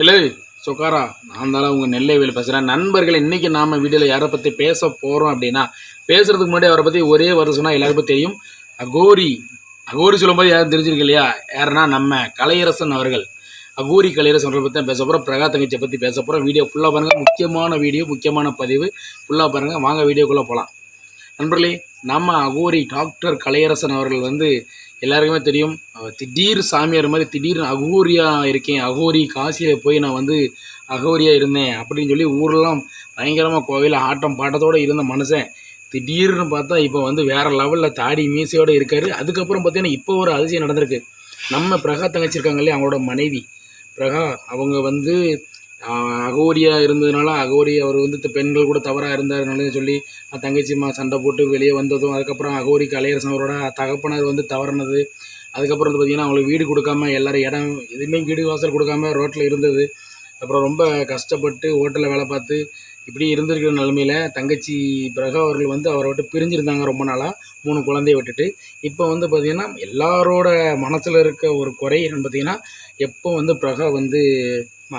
இல்லை சுகாரா நான் தானே உங்கள் நெல்லை வேலை பேசுகிறேன் நண்பர்கள் இன்றைக்கி நாம் வீடியோவில் யாரை பற்றி பேச போகிறோம் அப்படின்னா பேசுகிறதுக்கு முன்னாடி அவரை பற்றி ஒரே வருஷம்னா எல்லாருக்கும் தெரியும். அகோரி அகோரி சொல்லும்போது யாரும் தெரிஞ்சிருக்கு இல்லையா? யாருன்னா நம்ம கலையரசன் அவர்கள். அகோரி கலையரசன் அவர்களை பற்றி தான் பேச போகிறோம் பிரகா தங்கச்சியை பற்றி பேச போகிறோம் வீடியோ ஃபுல்லாக பாருங்கள் முக்கியமான வீடியோ முக்கியமான பதிவு. ஃபுல்லாக பாருங்கள் வாங்க வீடியோக்குள்ளே போகலாம் நண்பர்களே நம்ம அகோரி டாக்டர் கலையரசன் அவர்கள் வந்து எல்லாருக்குமே தெரியும். திடீர் சாமியார் மாதிரி திடீர்னு அகோரியா இருக்கேன் அகோரி காசியில் போய் நான் வந்து அகோரியா இருந்தேன் அப்படின்னு சொல்லி ஊரெல்லாம் பயங்கரமாக கோவிலில் ஆட்டம் பாட்டத்தோடு இருந்த மனுஷன். திடீர்னு பார்த்தா இப்போ வந்து வேறு லெவலில் தாடி மீசையோடு இருக்காரு. அதுக்கப்புறம் பார்த்தீங்கன்னா இப்போ ஒரு அதிசயம் நடந்திருக்கு. நம்ம பிரகா தங்கச்சிருக்காங்க இல்லையா அவங்களோட மனைவி. பிரகா அவங்க வந்து அகோரியாக அகோரியா இருந்ததுனால அகோரி அவர் வந்து பெண்கள் கூட தவறாக இருந்தாருனால சொல்லி தங்கச்சிமா சண்டை போட்டு வெளியே வந்ததும் அதுக்கப்புறம் அகோரி கலையரசன் அவரோட தகப்பனார் வந்து தவறுனது. அதுக்கப்புறம் வந்து பார்த்திங்கன்னா அவங்களுக்கு வீடு கொடுக்காம எல்லாரும் இடம் எதுவுமே வீடு வாசல் கொடுக்காம ரோட்டில் இருந்தது. அப்புறம் ரொம்ப கஷ்டப்பட்டு ஹோட்டலில் வேலை பார்த்து இப்படி இருந்திருக்கிற நிலமையில தங்கச்சி பிரகா அவர்கள் வந்து அவரை விட்டு பிரிஞ்சிருந்தாங்க ரொம்ப நாளாக மூணு குழந்தைய விட்டுட்டு. இப்போ வந்து பார்த்திங்கன்னா எல்லாரோட மனசில் இருக்க ஒரு குறை என்னன்னு பார்த்தீங்கன்னா எப்போ வந்து பிரகா வந்து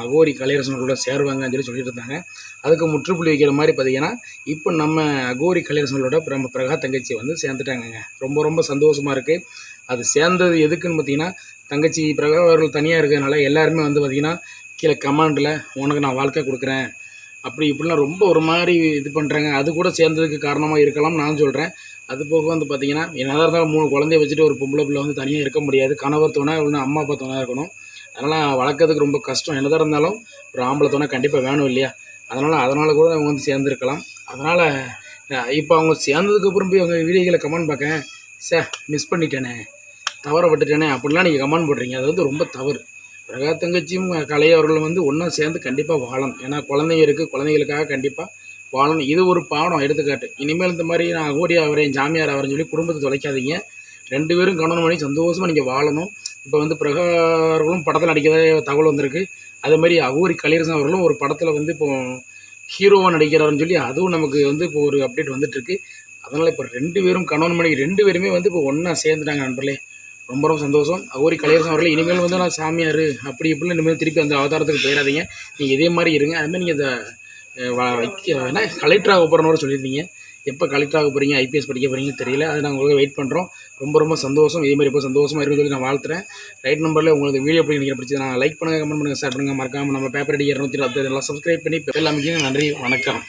அகோரி கலையரசனோட சேருவாங்கன்னு சொல்லி சொல்லிட்டு இருந்தாங்க. அதுக்கு முற்றுப்புள்ளி வைக்கிற மாதிரி பார்த்தீங்கன்னா இப்போ நம்ம அகோரி கலையரசனோட நம்ம பிரகா தங்கச்சி வந்து சேர்ந்துட்டாங்கங்க. ரொம்ப ரொம்ப சந்தோஷமாக இருக்குது அது சேர்ந்தது எதுக்குன்னு பார்த்தீங்கன்னா தங்கச்சி பிரகா அவர்கள் தனியாக இருக்கிறதுனால எல்லாருமே வந்து பார்த்திங்கன்னா கீழே கமாண்டில் உனக்கு நான் வாழ்க்கை கொடுக்குறேன். அப்படி இப்படிலாம் ரொம்ப ஒரு மாதிரி இது பண்ணுறாங்க அது கூட சேர்ந்ததுக்கு காரணமாக இருக்கலாம் நான் சொல்கிறேன் அது போக வந்து பார்த்தீங்கன்னா என்னதான் இருந்தாலும் மூணு குழந்தைய வச்சுட்டு ஒரு பொம்பளை பிள்ளை வந்து தனியாக இருக்க முடியாது. கணவர் துணை இல்லைன்னா அம்மா அப்பா துணை இருக்கணும். அதனால் வளர்க்கறதுக்கு ரொம்ப கஷ்டம். என்னதான் இருந்தாலும் ஒரு ஆம்பளை துணை கண்டிப்பாக வேணும் இல்லையா? அதனால் அதனால் கூட அவங்க வந்து சேர்ந்துருக்கலாம். அதனால் இப்போ அவங்க சேர்ந்ததுக்கப்புறம் போய் அவங்க வீடியோகளை கமெண்ட் பார்க்க சே மிஸ் பண்ணிட்டேனே. தவற விட்டுட்டேனே. அப்படிலாம் நீங்கள் கமெண்ட் போடுறீங்க அது வந்து ரொம்ப தவறு. பிரகா தங்கச்சியும் கலை அவர்களும் வந்து ஒன்றா சேர்ந்து கண்டிப்பாக வாழணும். ஏன்னா குழந்தைங்க இருக்குது குழந்தைங்களுக்காக கண்டிப்பாக வாழணும். இது ஒரு பாடம் எடுத்துக்காட்டு. இனிமேல் இந்த மாதிரி நான் ஓடி அவரையும் ஜாமியார் அவரையும் சொல்லி குடும்பத்தை தொலைக்காதீங்க. ரெண்டு பேரும் கவனம் பண்ணி சந்தோஷமாக நீங்கள் வாழணும். இப்போ வந்து பிரகா அவர்களும் படத்தில் நடிக்கிறதே தகவல் வந்திருக்கு. அதே மாதிரி அகோரி கலையரசன் அவர்களும் ஒரு படத்தில் வந்து இப்போ ஹீரோவாக நடிக்கிறாருன்னு சொல்லி அதுவும் நமக்கு வந்து இப்போ ஒரு அப்டேட் வந்துட்டுருக்கு அதனால் இப்போ ரெண்டு பேரும் கணவன் மனைவி ரெண்டு பேருமே வந்து இப்போ ஒன்றா சேர்ந்துட்டாங்க நண்பர்களே. ரொம்ப ரொம்ப சந்தோஷம். அகோரி கலையரசன் அவர்கள் இனிமேல் வந்து நான் சாமியார் அப்படி இப்படின்னு இனிமேல் திருப்பி அந்த அவதாரத்துக்கு போயிடாதீங்க. நீங்கள் இதே மாதிரி இருங்க. அதுமாதிரி நீங்கள் இதை அஹ், வ- வைக்க என்ன கலெக்டராக போகிறனோட சொல்லியிருந்தீங்க. எப்போ கலெக்டராக போகிறீங்க ஐபிஎஸ் படிக்க போகிறீங்கன்னு தெரியல. அது நாங்கள் உங்களுக்கு வெயிட் பண்ணுறோம் ரொம்ப ரொம்ப சந்தோஷம். இதே மாதிரி இப்போ சந்தோஷமாக இருக்குன்னு சொல்லி நான் வாழ்த்துறேன். ரைட் நம்பரில் உங்களுக்கு வீடியோ எப்படி நீங்கள் பிடிச்சது நான் லைக் பண்ணுங்கள் கமெண்ட் பண்ணுங்கள் ஷேர் பண்ணுங்கள் மறக்காமல் நம்ம பேப்பர் அடி இரநூத்தி இருபத்தி எல்லாம் சப்ஸ்கிரைப் பண்ணி எல்லாமே நன்றி வணக்கம்.